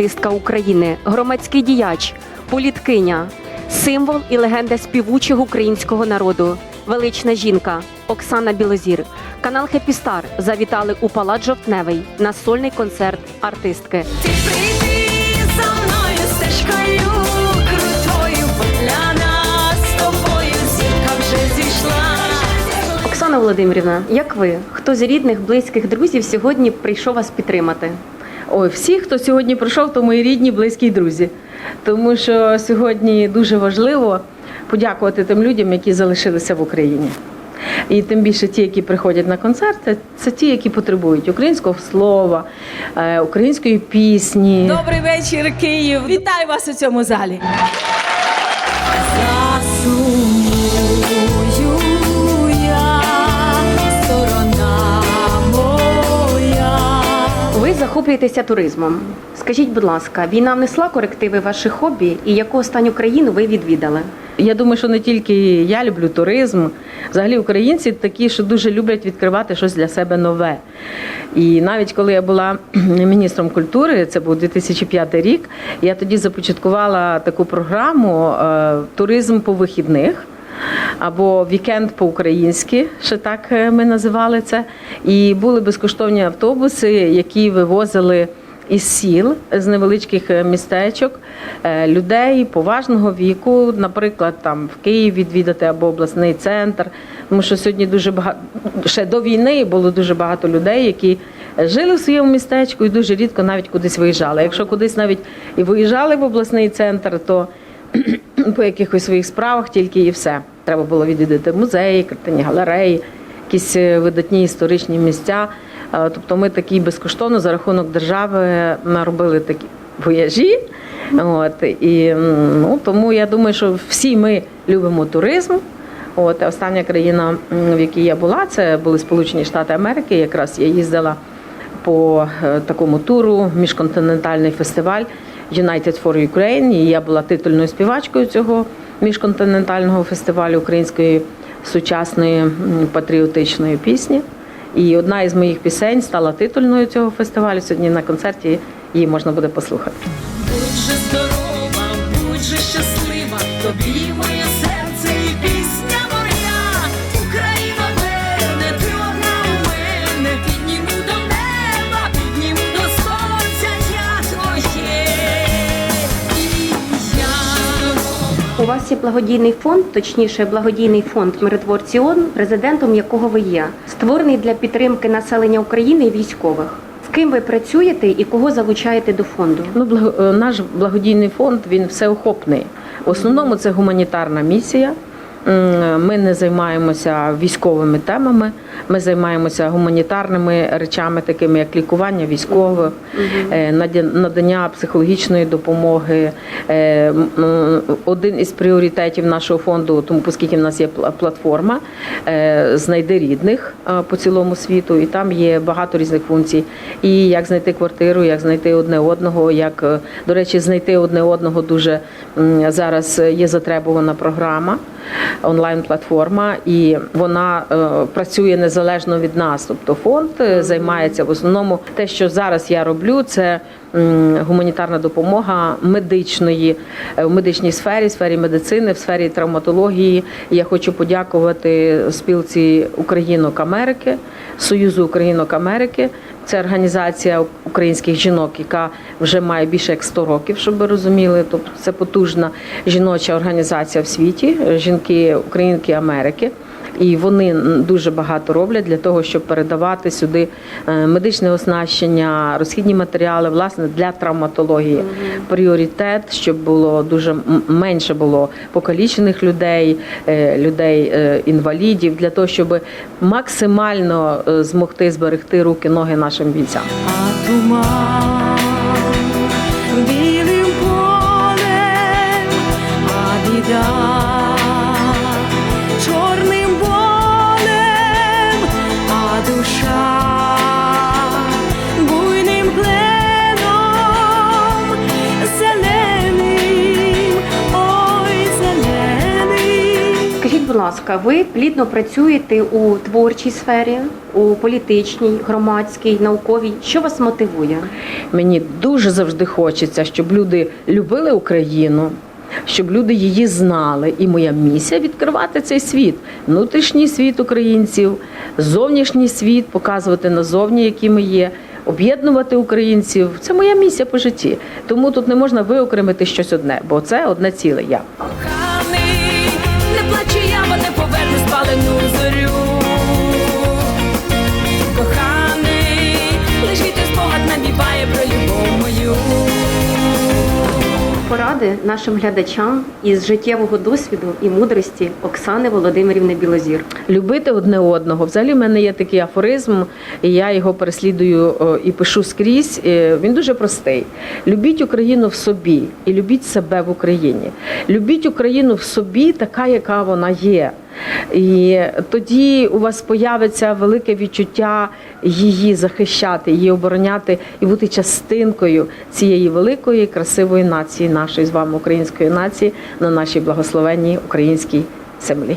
артистка України, громадський діяч, політкиня, символ і легенда співучого українського народу, велична жінка Оксана Білозір. Канал Хеппі Стар завітали у Палац Жовтневий на сольний концерт артистки. Ти прийди за мною стежкою крутою, Петляна з тобою зірка вже зійшла. Оксана Володимирівна, як ви? Хто з рідних, близьких друзів сьогодні прийшов вас підтримати? Ой, всі, хто сьогодні прийшов, то мої рідні, близькі й друзі. Тому що сьогодні дуже важливо подякувати тим людям, які залишилися в Україні. І тим більше ті, які приходять на концерти, це ті, які потребують українського слова, е, української пісні. Добрий вечір, Київ. Вітаю вас у цьому залі. Захоплюєтеся туризмом. Скажіть, будь ласка, війна внесла корективи ваші хобі і яку останню країну ви відвідали? Я думаю, що не тільки я люблю туризм. Взагалі українці такі, що дуже люблять відкривати щось для себе нове. І навіть коли я була міністром культури, це був 2005 рік, я тоді започаткувала таку програму е, Туризм по вихідних. Або вікенд по-українськи, ще так е, ми називали це. І були безкоштовні автобуси, які вивозили із сіл, з невеличких е, містечок е, людей поважного віку, наприклад, там в Київ відвідати або обласний центр. Тому що сьогодні дуже багато ще до війни було дуже багато людей, які жили в своєму містечку і дуже рідко навіть кудись виїжджали. Якщо кудись навіть і виїжджали в обласний центр, то по якихось своїх справах тільки і все. Треба було відвідати музеї, картині галереї, якісь е, видатні історичні місця. Е, Тобто ми такі безкоштовно за рахунок держави наробили такі вояжі. От, і, ну, тому я думаю, що всі ми любимо туризм. От, остання країна, в якій я була, це були Сполучені Штати Америки. Якраз я їздила по е, такому туру, міжконтинентальний фестиваль United for Ukraine. І я була титульною співачкою цього міжконтинентального фестивалю української сучасної патріотичної пісні. І одна із моїх пісень стала титульною цього фестивалю. Сьогодні на концерті її можна буде послухати. Будь же здорова, будь же щаслива, тобі моє У вас є благодійний фонд, точніше, благодійний фонд Миротворці ООН, президентом якого ви є, створений для підтримки населення України і військових. З ким ви працюєте і кого залучаєте до фонду? Ну, благо- е, наш благодійний фонд він всеохопний. В основному це гуманітарна місія. Ми не займаємося військовими темами. Ми займаємося гуманітарними речами, такими як лікування військових, е, надання психологічної допомоги. Е, Один із пріоритетів нашого фонду, тому оскільки в нас є платформа, е, знайди рідних по цілому світу, і там є багато різних функцій. І як знайти квартиру, як знайти одне одного, як до речі, знайти одне одного дуже зараз є затребувана програма, онлайн-платформа, і вона е, працює незалежно від нас. Тобто фонд е, займається в основному те, що зараз я роблю, це гуманітарна допомога медичної е, в медичній сфері, сфері медицини, в сфері травматології. Я хочу подякувати спілці Українок Америки, Союзу Українок Америки. Це організація українських жінок, яка вже має більше як 100 років, щоб ви розуміли. Тобто це потужна жіноча організація в світі, жінки Українки Америки. І вони дуже багато роблять для того, щоб передавати сюди е, медичне оснащення, розхідні матеріали, власне, для травматології. Пріоритет, щоб було дуже менше було покалічених людей, е, людей е, інвалідів, для того, щоб максимально змогти зберегти руки, ноги нашим бійцям. А туман будь ласка, ви плідно працюєте у творчій сфері, у політичній, громадській, науковій. Що вас мотивує? Мені дуже завжди хочеться, щоб люди любили Україну. Щоб люди її знали, і моя місія відкривати цей світ, внутрішній світ українців, зовнішній світ, показувати назовні, які ми є, об'єднувати українців. Це моя місія по житті. Тому тут не можна виокремити щось одне, бо це одне ціле я. Поради нашим глядачам із життєвого досвіду і мудрості Оксани Володимирівни Білозір. Любити одне одного. Взагалі, в мене є такий афоризм, і я його переслідую і пишу скрізь. Е, Він дуже простий. Любіть Україну в собі і любіть себе в Україні. Любіть Україну в собі, така, яка вона є. І тоді у вас появиться велике відчуття її захищати, її обороняти і бути частинкою цієї великої красивої нації, нашої з вами української нації на нашій благословенній українській землі.